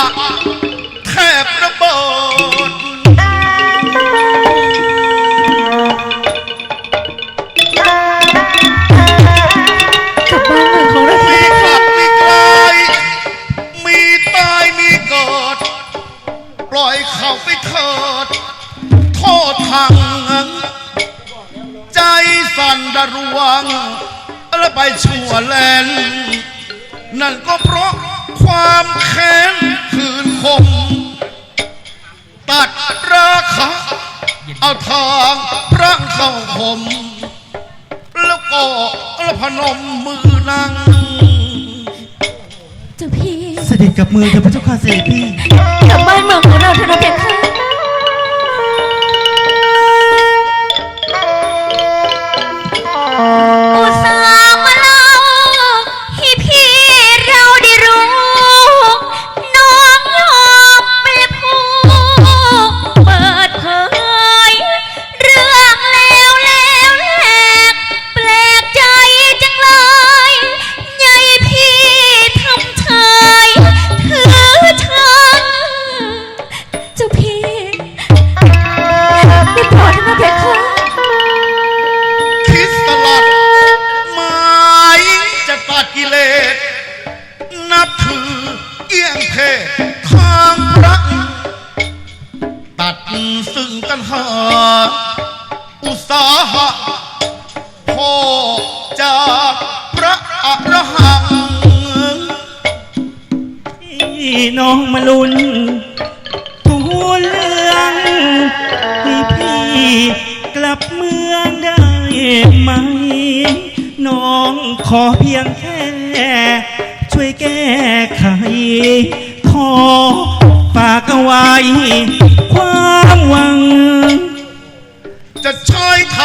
ะแทบระเบิด กลับบ้านเมืองของเรามีกลับมีไกลมีตายมีเกิด ปล่อยเขาไปเถิด โทษทางใจสั่นดะรวงแล้วไปชั่วแลน นั่นก็เพราะความแค้ เอาทางพระเข้าผม แล้วก็แล้วพนมมือนั่งเจ้าพี่ เสด็จกับมือเถอะพระเจ้าค่ะเสด็จพี่ กลับบ้านเมืองของเราเถอะนะเพคะ ซึ่งกันหา อุตสาหะพ่อจากพระอรหังพี่น้องมาลุนทูลเรื่องให้พี่กลับเมืองได้ไหม น้องขอเพียงแค่ ช่วยแก้ไข ขอฝากเอาไว้ความ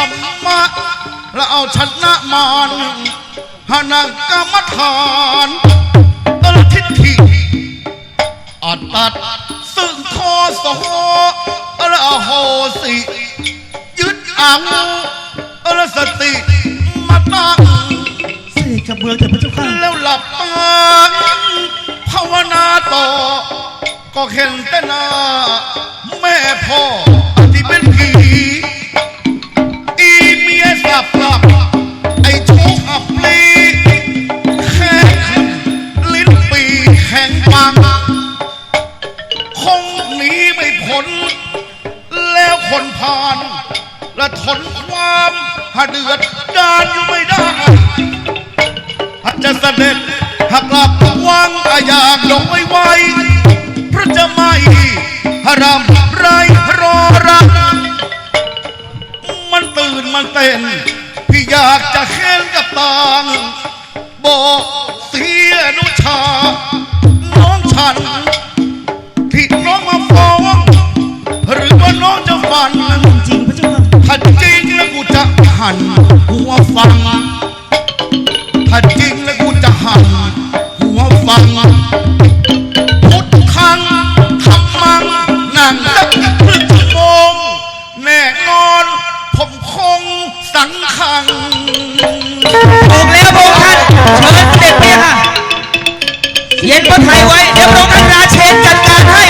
รรมะ แล้วเอาชนะมารหานังกรรมฐานอรทิฏฐิอัตตัด ซึ่งทอสหอรโหสิ ยึดเอาอรสติมาตั้งเสด็จกับเมืองเถอะพระเจ้าค่ะแล้วหลับตาภาวนาต่อ ก็เห็นแต่หน้าแม่พ่อ คนผ่านและทนความหาเดือดดานอยู่ไม่ได้อาจจะเสด็จหากกลับวางอาอยากลงไว้ไวพระจะไม่หารำไรรอรักมันตื่นมันเต้นพี่อยากจะเค้นกับตางบอกเสียนุชา น้องฉัน เชิญเสด็จเ